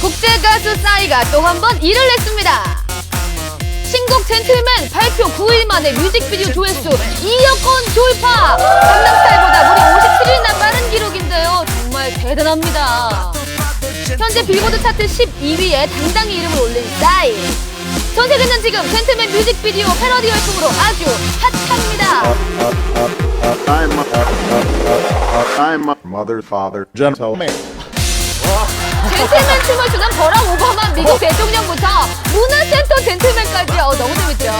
국제 가수 싸이가 또 한 번 일을 냈습니다. 신곡 젠틀맨 발표 9일 만에 뮤직비디오 조회수 2억 건 돌파! 강남스타일보다 무려 57일이나 빠른 기록인데요. 정말 대단합니다. 현재 빌보드 차트 12위에 당당히 이름을 올린 싸이. 전 세계는 지금 젠틀맨 뮤직비디오 패러디 열풍으로 아주 핫합니다. I'm a mother, father, gentleman. 젠틀맨 춤을 추는 버락 오바마 미국 대통령부터 문화센터 젠틀맨까지 어, 너무 재밌죠.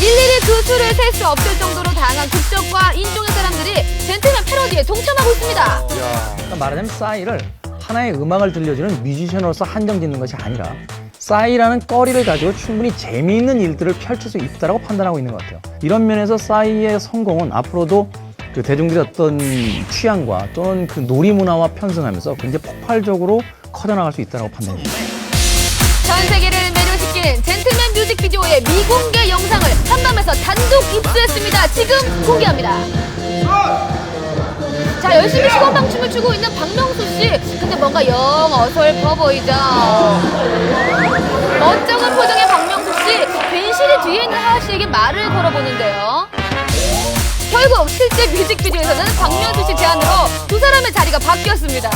일일이 그 수를 셀 수 없을 정도로 다양한 국적과 인종의 사람들이 젠틀맨 패러디에 동참하고 있습니다. 그러니까 말하자면 싸이를 하나의 음악을 들려주는 뮤지션으로서 한정 짓는 것이 아니라 싸이라는 꺼리를 가지고 충분히 재미있는 일들을 펼칠 수 있다고 판단하고 있는 것 같아요. 이런 면에서 싸이의 성공은 앞으로도 그 대중들의 어떤 취향과 또는 그 놀이 문화와 편승하면서 굉장히 폭발적으로 커져나갈 수 있다고 판단합니다. 전 세계를 매료시킨 젠틀맨 뮤직비디오의 미공개 영상을 한밤에서 단독 입수했습니다. 지금 공개합니다. 자, 열심히 시건방 춤을 추고 있는 박명수 씨. 근데 뭔가 영 어설퍼 보이죠? 멋쩍은 표정의 박명수 씨. 괜시리 뒤에 있는 하하 씨에게 말을 걸어보는데요. 결국 실제 뮤직비디오에서는 박명수 씨 제안으로 두 사람의 자리가 바뀌었습니다.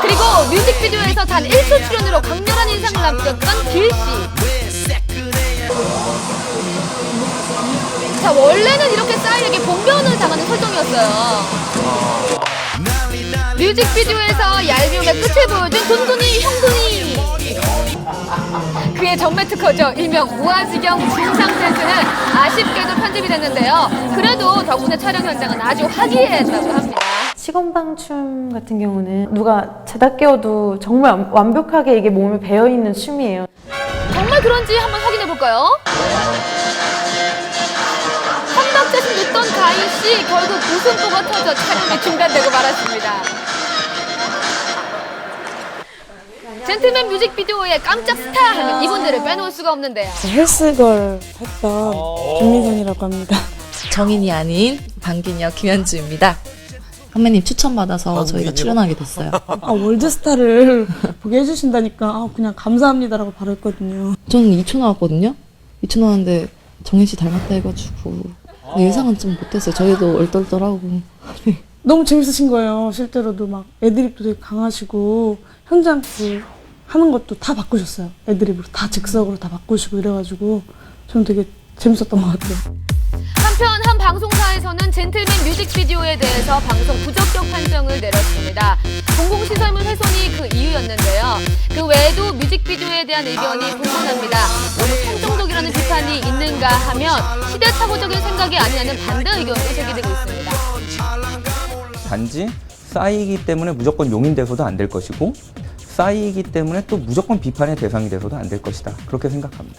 그리고 뮤직비디오에서 단 1초 출연으로 강렬한 인상을 남겼던 길 씨. 자, 원래는 이렇게 싸이에게 봉변을 당하는 설정이었어요. 뮤직비디오에서 얄미움의 끝을 보여준 돈돈이 형돈이. 그의 전매 특허죠. 일명 무아지경 진상 댄스는 아쉽게도 편집이 됐는데요. 그래도 덕분에 촬영 현장은 아주 화기애애했다고 합니다. 시건방 춤 같은 경우는 누가 자다 깨워도 정말 완- 완벽하게 이게 몸에 배어 있는 춤이에요. 정말 그런지 한번 확인해 볼까요? 한박자씩 늦던 가인 씨 결국 웃음보가 터져 촬영이 중단되고 말았습니다. 젠틀맨 뮤직비디오의 깜짝 스타 하면 이분들을 빼놓을 수가 없는데요. 헬스걸 했던 김미선이라고 합니다. 정인이 아닌 방기녀 김현주입니다. 선배님 추천받아서 저희가 출연하게 됐어요. 아, 월드스타를 보게 해주신다니까 아, 그냥 감사합니다라고 바로 했거든요. 저는 2초 나왔거든요. 2초 나왔는데 정인 씨 닮았다 해가지고 근데 예상은 좀 못했어요. 저희도 얼떨떨하고 너무 재밌으신 거예요. 실제로도 막 애드립도 되게 강하시고 현장 그 하는 것도 다 바꾸셨어요. 애드립으로 다 즉석으로 다 바꾸시고 이래가지고 저는 되게 재밌었던 것 같아요. 한편 한 방송사에서는 젠틀맨 뮤직비디오에 대해서 방송 부적격 판정을 내렸습니다. 공공시설물 훼손이 그 이유였는데요. 그 외에도 뮤직비디오에 대한 의견이 분분합니다. 너무 청정적이라는 비판이 있는가 하면 시대착오적인 생각이 아니냐는 반대 의견도 제기되고 있습니다. 단지 싸이기 때문에 무조건 용인돼서도 안 될 것이고 싸이기 때문에 또 무조건 비판의 대상이 돼서도 안 될 것이다. 그렇게 생각합니다.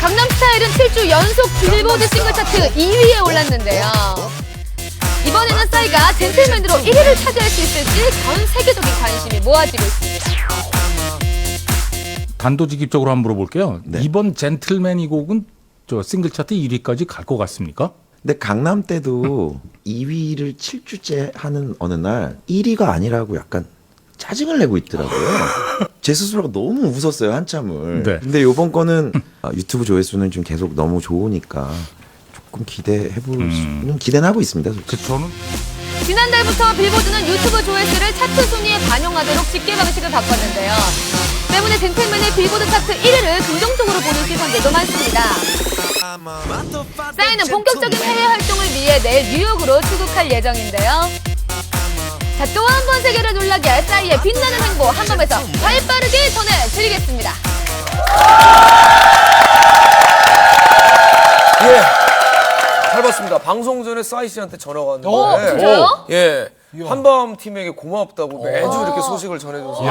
강남스타일은 7주 연속 빌보드 싱글 차트 2위에 올랐는데요. 이번에는 싸이가 젠틀맨으로 1위를 차지할 수 있을지 전 세계적인 관심이 모아지고 있습니다. 단도직입적으로 한번 물어볼게요. 이번 젠틀맨 이 곡은 저 싱글 차트 1위까지 갈 것 같습니까? 근데 강남 때도 2위를 7주째 하는 어느 날 1위가 아니라고 약간 짜증을 내고 있더라고요. 제 스스로가 너무 웃었어요 한참을. 네. 근데 요번 거는 아, 유튜브 조회수는 좀 계속 너무 좋으니까 조금 기대해 볼 수는 기대는 하고 있습니다. 솔직히. 그 저는 지난달부터 빌보드는 유튜브 조회수를 차트 순위에 반영하도록 집계 방식을 바꿨는데요. 때문에 젠틀맨의 빌보드 차트 1위를 긍정적으로 보는 시선들도 많습니다. 싸이는 본격적인 해외 활동을 위해 내일 뉴욕으로 출국할 예정인데요. 자, 또 한 번 세계를 놀라게 할 싸이의 빛나는 행보 한밤에서 발빠르게 전해드리겠습니다. 예. 잘 봤습니다. 방송 전에 싸이 씨한테 전화가 왔는데. 어, 진짜요? 예. 한밤 팀에게 고맙다고 매주 이렇게 소식을 전해줘서.